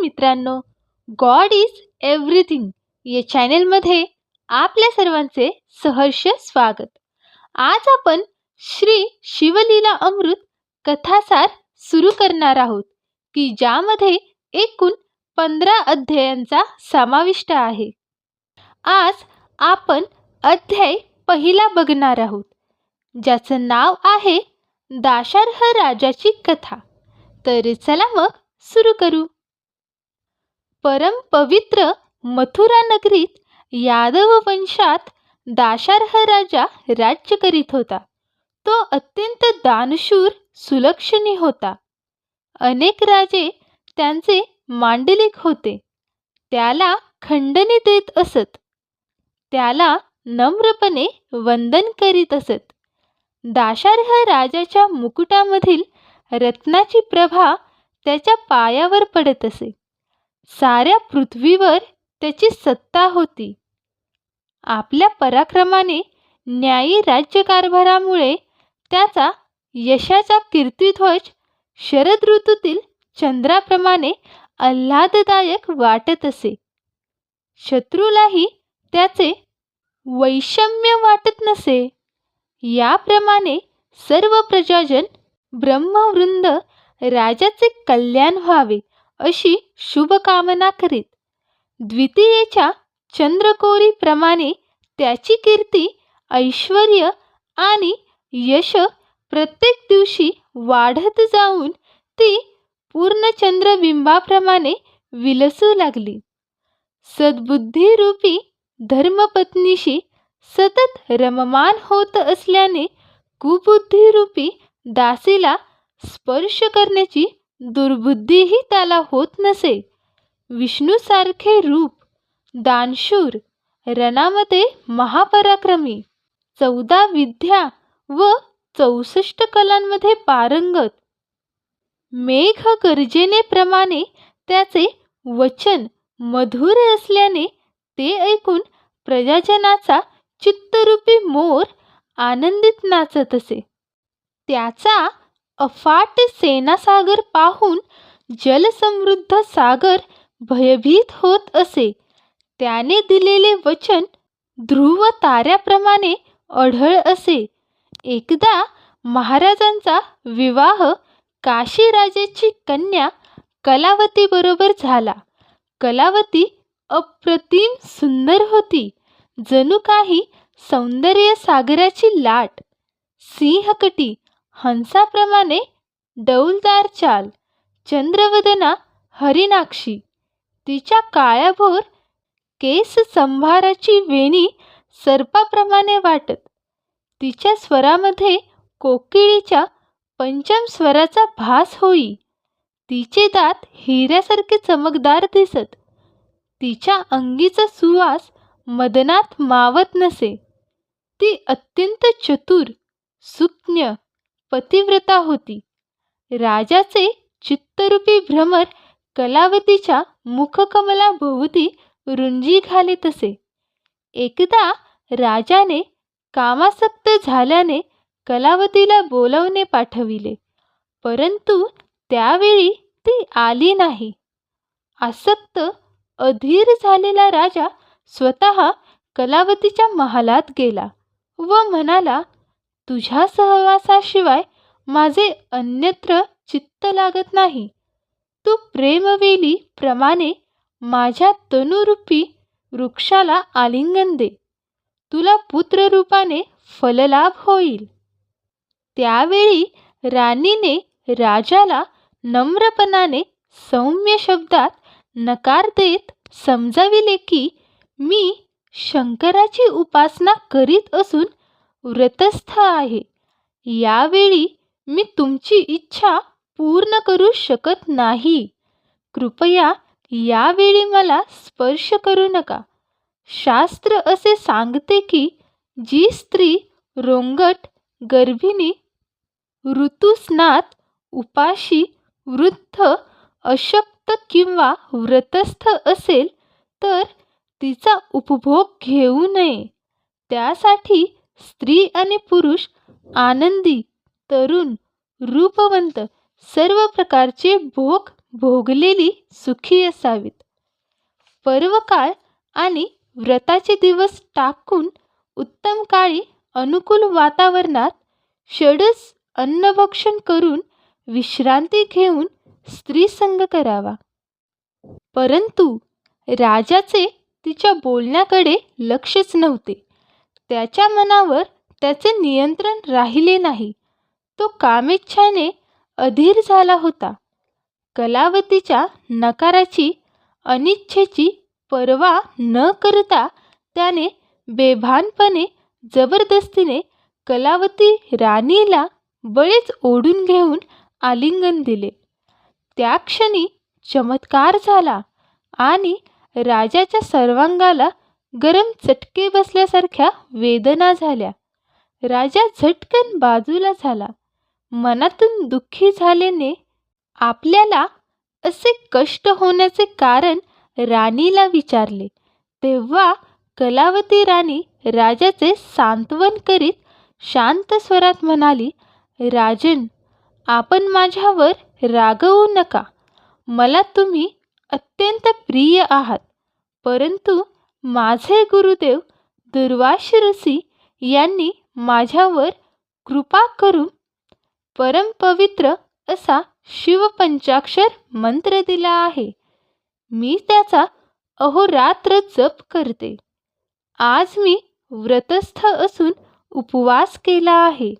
मित्रांनो God is everything या चॅनेलमध्ये आपल्या सर्वांचे सहर्ष स्वागत. आज आपण श्री शिवलीला अमृत कथासार सुरू करणार आहोत की ज्यामध्ये एकूण पंधरा अध्यायांचा समाविष्ट आहे. आज आपण अध्याय पहिला बघणार आहोत ज्याचं नाव आहे दाशार्ह राजाची कथा. तर चला मग सुरू करू. परम पवित्र मथुरा नगरीत यादव वंशात दाशार्ह राजा राज्य करीत होता. तो अत्यंत दानशूर सुलक्षणी होता. अनेक राजे त्यांचे मांडलिक होते. त्याला खंडणी देत असत. त्याला नम्रपणे वंदन करीत असत. दाशार्ह राजाच्या मुकुटामधील रत्नाची प्रभा त्याच्या पायावर पडत असे. साऱ्या पृथ्वीवर त्याची सत्ता होती. आपल्या पराक्रमाने न्यायी राज्यकारभारामुळे त्याचा यशाचा कीर्तिध्वज शरद ऋतूतील चंद्राप्रमाणे आल्हाददायक वाटत असे. शत्रूलाही त्याचे वैषम्य वाटत नसे. याप्रमाणे सर्व प्रजाजन ब्रह्मवृंद राजाचे कल्याण व्हावे. अशी शुभकामना करीत. द्वितीयेच्या चंद्रकोरीप्रमाणे त्याची कीर्ती ऐश्वर आणि यश प्रत्येक दिवशी वाढत जाऊन ती पूर्णचंद्रबिंबाप्रमाणे विलसू लागली. सद्बुद्धीरूपी धर्मपत्नीशी सतत रममान होत असल्याने कुबुद्धीरूपी दासीला स्पर्श करण्याची दुर्बुद्धीही त्याला होत नसे. विष्णूसारखे रूप दानशूर रणामध्ये महापराक्रमी चौदा विद्या व चौसष्ट कलांमध्ये पारंगत. मेघ गर्जनेप्रमाणे त्याचे वचन मधुर असल्याने ते ऐकून प्रजाजनाचा चित्तरूपी मोर आनंदित नाचत असे. त्याचा अफाट सेनासागर पाहून जलसमृद्ध सागर भयभीत होत असे. त्याने दिलेले वचन ध्रुव ताऱ्याप्रमाणे अढळ असे. एकदा महाराजांचा विवाह काशीराजाची कन्या कलावतीबरोबर झाला. कलावती अप्रतिम सुंदर होती. जणू काही सौंदर्य सागराची लाट सिंहकटी हंसाप्रमाणे डौलदार चाल. चंद्रवदना हरिनाक्षी. तिच्या काळ्याभोर केस संभाराची वेणी सर्पाप्रमाणे वाटत. तिच्या स्वरामध्ये कोकिळीच्या पंचम स्वराचा भास होई. तिचे दात हिऱ्यासारखे चमकदार दिसत. तिच्या अंगीचा सुवास मदनात मावत नसे. ती अत्यंत चतुर सुज्ञ पतिव्रता होती. राजाचे चित्तरूपी भ्रमर कलावतीच्या मुखकमलाभोवती रुंजी घालीत असे एकदा राजाने कामासक्त झाल्याने कलावतीला बोलवणे पाठविले परंतु त्यावेळी ती आली नाही. आसक्त अधीर झालेला राजा स्वतः कलावतीच्या महालात गेला व म्हणाला तुझ्या सहवासाशिवाय माझे अन्यत्र चित्त लागत नाही. तू प्रेमवेली प्रमाणे माझ्या तनुरूपी वृक्षाला आलिंगन दे. तुला पुत्ररूपाने फललाभ होईल. त्यावेळी राणीने राजाला नम्रपणाने सौम्य शब्दात नकार देत समजाविले की मी शंकराची उपासना करीत असून व्रतस्थ आहे. यावेळी मी तुमची इच्छा पूर्ण करू शकत नाही. कृपया यावेळी मला स्पर्श करू नका. शास्त्र असे सांगते की जी स्त्री रोंगट गर्भिणी ऋतुस्नात उपाशी वृद्ध अशक्त किंवा व्रतस्थ असेल तर तिचा उपभोग घेऊ नये. त्यासाठी स्त्री आणि पुरुष आनंदी तरुण रूपवंत सर्व प्रकारचे भोग भोगलेली सुखी असावीत. पर्वकाळ आणि व्रताचे दिवस टाकून उत्तम काळी अनुकूल वातावरणात षडस अन्नभक्षण करून विश्रांती घेऊन स्त्रीसंग करावा. परंतु राजाचे तिच्या बोलण्याकडे लक्षच नव्हते. त्याच्या मनावर त्याचे नियंत्रण राहिले नाही. तो कामेच्छाने अधीर झाला होता. कलावतीच्या नकाराची अनिच्छेची पर्वा न करता त्याने बेभानपणे जबरदस्तीने कलावती राणीला बळीच ओढून घेऊन आलिंगन दिले. त्या क्षणी चमत्कार झाला आणि राजाच्या सर्वांगाला गरम चटके बसल्यासारख्या वेदना झाल्या. राजा झटकन बाजूला झाला. मनातून दुःखी झाल्याने आपल्याला असे कष्ट होण्याचे कारण राणीला विचारले. तेव्हा कलावती राणी राजाचे सांत्वन करीत शांत स्वरात म्हणाली राजन आपण माझ्यावर रागवू नका. मला तुम्ही अत्यंत प्रिय आहात. परंतु माझे गुरुदेव दुर्वाशी यांनी माझ्यावर कृपा करून परमपवित्र असा शिवपंचाक्षर मंत्र दिला आहे. मी त्याचा अहोरात्र जप करते. आज मी व्रतस्थ असून उपवास केला आहे.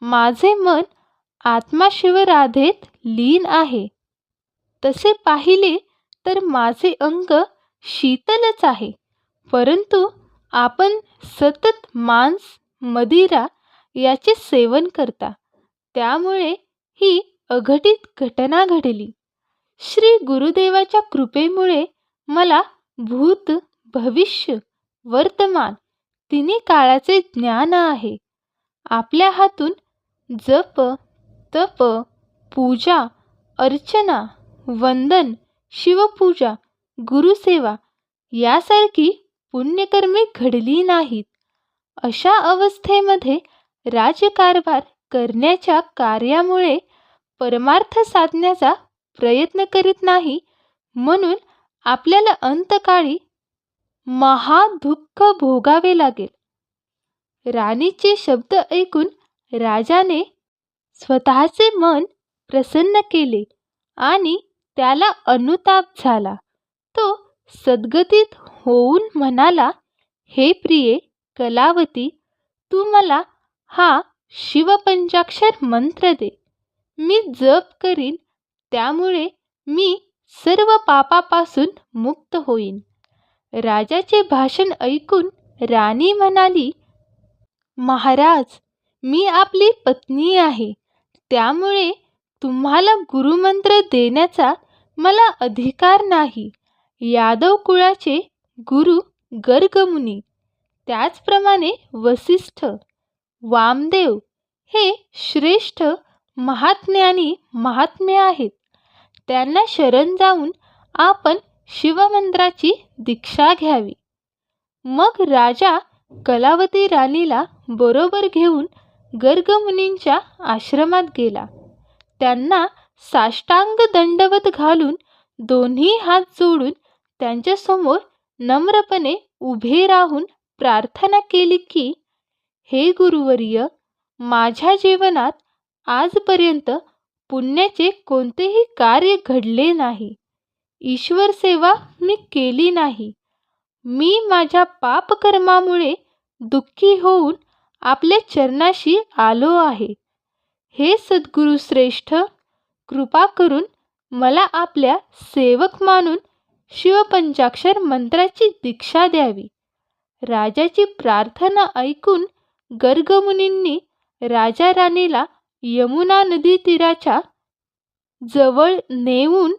माझे मन आत्मा शिवराधेत लीन आहे. तसे पाहिले तर माझे अंग शीतलच आहे. परंतु आपण सतत मांस मदिरा याचे सेवन करता. त्यामुळे ही अघटित घटना घडली. श्री गुरुदेवाच्या कृपेमुळे मला भूत भविष्य वर्तमान तिन्ही काळाचे ज्ञान आहे. आपल्या हातून जप तप पूजा अर्चना वंदन शिवपूजा गुरुसेवा यासारखी पुण्यकर्मे घडली नाहीत. अशा अवस्थेमध्ये राजकारभार करण्याच्या कार्यामुळे परमार्थ साधण्याचा प्रयत्न करीत नाही म्हणून आपल्याला अंतकाळी महादुःख भोगावे लागेल. राणीचे शब्द ऐकून राजाने स्वतःचे मन प्रसन्न केले आणि त्याला अनुताप झाला. तो सद्गतीत होऊन म्हणाला हे प्रिये कलावती तू मला हा शिवपंचाक्षर मंत्र दे. मी जप करीन त्यामुळे मी सर्व पापापासून मुक्त होईन. राजाचे भाषण ऐकून राणी म्हणाली महाराज मी आपली पत्नी आहे. त्यामुळे तुम्हाला गुरुमंत्र देण्याचा मला अधिकार नाही. यादव कुळाचे गुरु गर्गमुनी. त्याचप्रमाणे वसिष्ठ वामदेव हे श्रेष्ठ महाज्ञानी महात्मे आहेत. त्यांना शरण जाऊन आपण शिवमंत्राची दीक्षा घ्यावी. मग राजा कलावती राणीला बरोबर घेऊन गर्गमुनींच्या आश्रमात गेला. त्यांना साष्टांग दंडवत घालून दोन्ही हात जोडून त्यांच्यासमोर नम्रपणे उभे राहून प्रार्थना केली की हे गुरुवर्य माझ्या जीवनात आजपर्यंत पुण्याचे कोणतेही कार्य घडले नाही. ईश्वर सेवा मी केली नाही. मी माझ्या पापकर्मामुळे दुःखी होऊन आपल्या चरणाशी आलो आहे. हे सद्गुरुश्रेष्ठ कृपा करून मला आपल्या सेवक मानून शिवपंचाक्षर मंत्राची दीक्षा द्यावी. राजाची प्रार्थना ऐकून गर्गमुनींनी राजा राणीला यमुना नदी तीराच्या जवळ नेऊन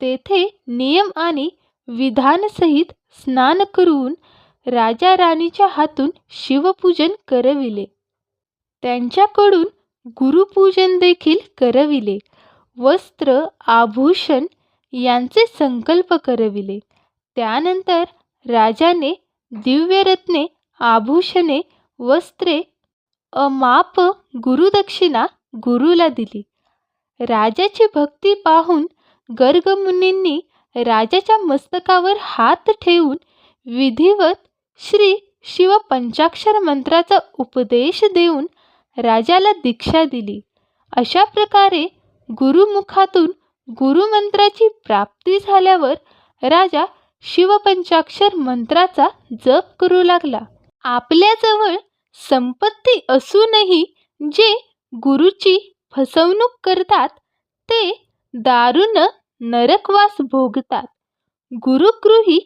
तेथे नियम आणि विधानसहित स्नान करून राजा राणीच्या हातून शिवपूजन करविले. त्यांच्याकडून गुरुपूजन देखील करविले. वस्त्र आभूषण यांचे संकल्प करविले. त्यानंतर राजाने दिव्यरत्ने आभूषणे वस्त्रे अमाप गुरुदक्षिणा गुरुला दिली. राजाची भक्ती पाहून गर्गमुनींनी राजाच्या मस्तकावर हात ठेवून विधिवत श्री शिव पंचाक्षर मंत्राचा उपदेश देऊन राजाला दीक्षा दिली. अशा प्रकारे गुरुमुखातून गुरुमंत्राची प्राप्ती झाल्यावर राजा शिवपंचाक्षर मंत्राचा जप करू लागला. आपल्याजवळ संपत्ती असूनही जे गुरुची फसवणूक करतात ते दारुण नरकवास भोगतात. गुरुगृही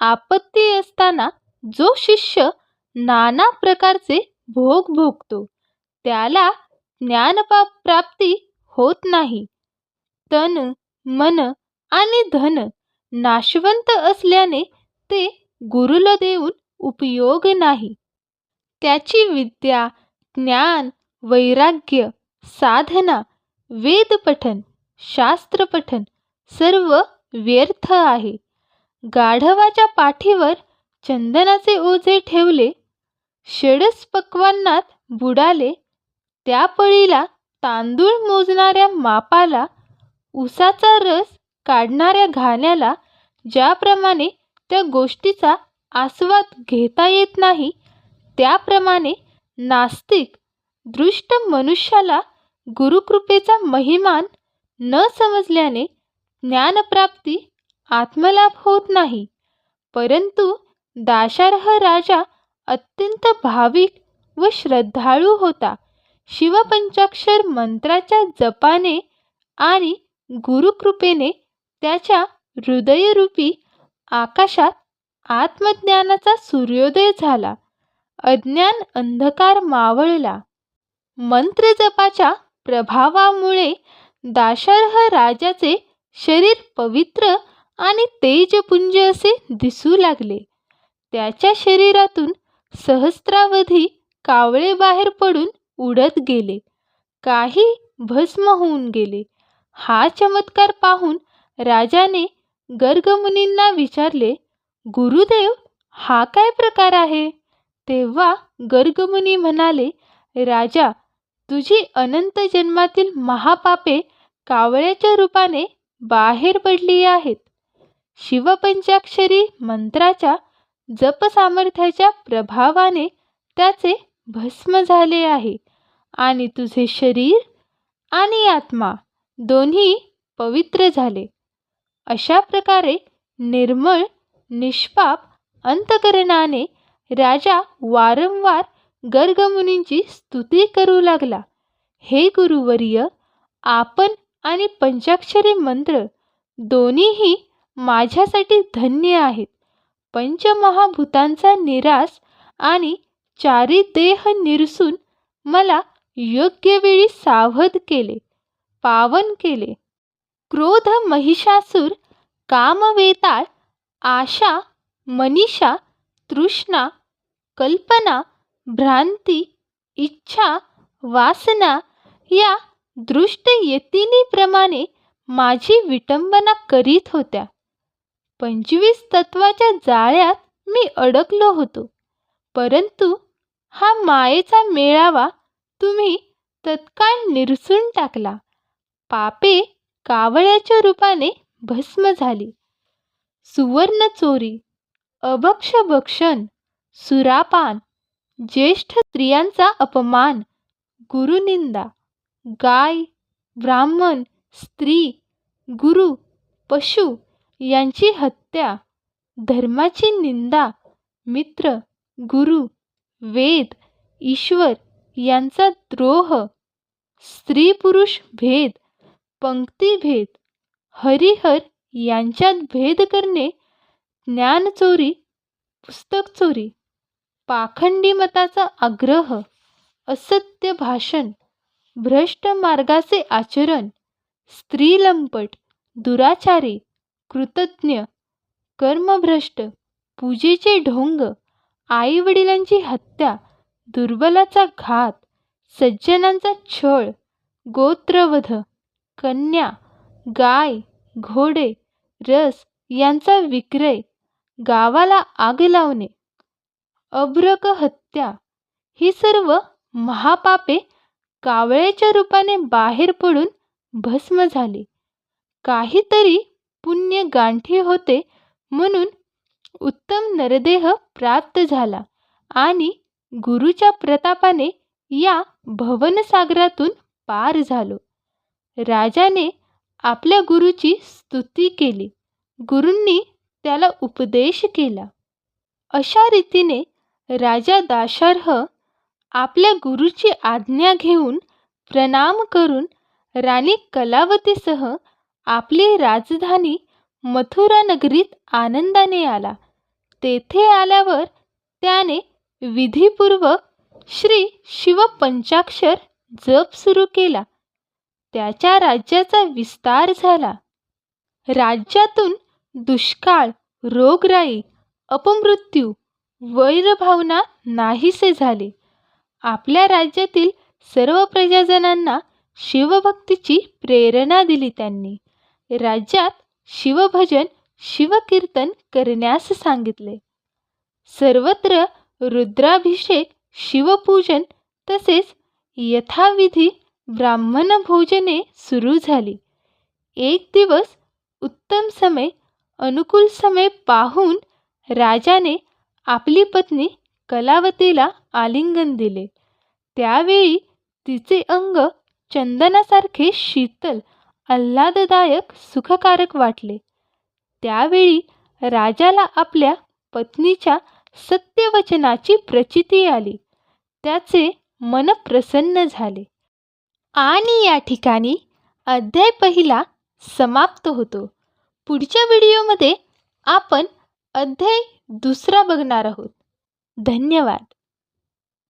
आपत्ती असताना जो शिष्य नाना प्रकारचे भोग भोगतो त्याला ज्ञानप्राप्ती होत नाही. तन मन आणि धन नाशवंत असल्याने ते गुरुला देऊन उपयोग नाही. त्याची विद्या ज्ञान वैराग्य साधना वेदपठन शास्त्रपठन सर्व व्यर्थ आहे. गाढवाच्या पाठीवर चंदनाचे ओझे ठेवले षडस पक्वांनात बुडाले त्या पळीला तांदूळ मोजणाऱ्या मापाला उसाचा रस काढणाऱ्या घाण्याला ज्याप्रमाणे त्या गोष्टीचा आस्वाद घेता येत नाही त्याप्रमाणे नास्तिक दृष्ट मनुष्याला गुरुकृपेचा महिमान न समजल्याने ज्ञानप्राप्ती आत्मलाभ होत नाही. परंतु दाशार्ह राजा अत्यंत भाविक व श्रद्धाळू होता. शिवपंचाक्षर मंत्राच्या जपाने आणि गुरुकृपेने त्याच्या हृदयरूपी आकाशात आत्मज्ञानाचा सूर्योदय झाला. अज्ञान अंधकार मावळला. मंत्रजपाच्या प्रभावामुळे दाशर्ह राजाचे शरीर पवित्र आणि तेजपुंज असे दिसू लागले. त्याच्या शरीरातून सहस्रावधी कावळे बाहेर पडून उडत गेले. काही भस्म होऊन गेले. हा चमत्कार पाहून राजाने गर्गमुनींना विचारले गुरुदेव हा काय प्रकार आहे? तेव्हा गर्गमुनी म्हणाले राजा तुझी अनंत जन्मातील महापापे कावळ्याच्या रूपाने बाहेर पडली आहेत. शिवपंचाक्षरी मंत्राच्या जपसामर्थ्याच्या प्रभावाने त्याचे भस्म झाले आहे आणि तुझे शरीर आणि आत्मा दोन्ही पवित्र झाले. अशा प्रकारे निर्मळ निष्पाप अंतकरणाने राजा वारंवार गर्गमुनींची स्तुती करू लागला. हे गुरुवर्य आपण आणि पंचाक्षरी मंत्र दोन्हीही माझ्यासाठी धन्य आहेत. पंचमहाभूतांचा निराश आणि चारी देह निरसून मला योग्य वेळी सावध केले. पावन केले. क्रोध महिषासूर कामवेताळ आशा मनीषा तृष्णा कल्पना भ्रांती इच्छा वासना या दृष्ट यतिनीप्रमाणे माझी विटंबना करीत होत्या. पंचवीस तत्वाच्या जाळ्यात मी अडकलो होतो. परंतु हा मायेचा मेळावा तुम्ही तत्काळ निरसून टाकला. पापे कावळ्याच्या रूपाने भस्म झाली. सुवर्ण चोरी अभक्ष भक्षण सुरापान ज्येष्ठ स्त्रियांचा अपमान गुरुनिंदा गाय ब्राह्मण स्त्री गुरु पशु यांची हत्या धर्माची निंदा मित्र गुरु वेद ईश्वर यांचा द्रोह स्त्री पुरुष भेद पंक्तीभेद हरिहर यांच्यात भेद करणे ज्ञानचोरी पुस्तक चोरी पाखंडी मताचा आग्रह असत्य भाषण भ्रष्ट मार्गाचे आचरण स्त्रीलंपट दुराचारी कृतज्ञ कर्मभ्रष्ट पूजेचे ढोंग आईवडिलांची हत्या दुर्बलाचा घात सज्जनांचा छळ गोत्रवध कन्या गाय घोडे रस यांचा विक्रय गावाला आग लावणे अब्रक हत्या ही सर्व महापापे कावळ्याच्या रूपाने बाहेर पडून भस्म झाली. काहीतरी पुण्य गांठी होते म्हणून उत्तम नरदेह प्राप्त झाला आणि गुरुच्या प्रतापाने या भवनसागरातून पार झालो. राजाने आपल्या गुरुची स्तुती केली. गुरूंनी त्याला उपदेश केला. अशा रीतीने राजा दाशर्ह आपल्या गुरुची आज्ञा घेऊन प्रणाम करून राणी कलावतीसह आपली राजधानी मथुरा नगरीत आनंदाने आला. तेथे आल्यावर त्याने विधीपूर्वक श्री शिवपंचाक्षर जप सुरू केला. त्याच्या राज्याचा विस्तार झाला. राज्यातून दुष्काळ रोगराई अपमृत्यू वैरभावना नाहीसे झाले. आपल्या राज्यातील सर्व प्रजाजनांना शिवभक्तीची प्रेरणा दिली त्यांनी. राज्यात शिवभजन शिवकीर्तन करण्यास सांगितले. सर्वत्र रुद्राभिषेक शिवपूजन तसेच यथाविधी ब्राह्मण भोजने सुरू झाली. एक दिवस उत्तम समय अनुकूल समय पाहून राजाने आपली पत्नी कलावतीला आलिंगन दिले. त्यावेळी तिचे अंग चंदनासारखे शीतल आल्हाददायक सुखकारक वाटले. त्यावेळी राजाला आपल्या पत्नीच्या सत्यवचनाची प्रचिती आली. त्याचे मन प्रसन्न झाले. आणि या ठिकाणी अध्याय पहिला समाप्त होतो. पुढच्या व्हिडिओमध्ये आपण अध्याय दुसरा बघणार आहोत. धन्यवाद.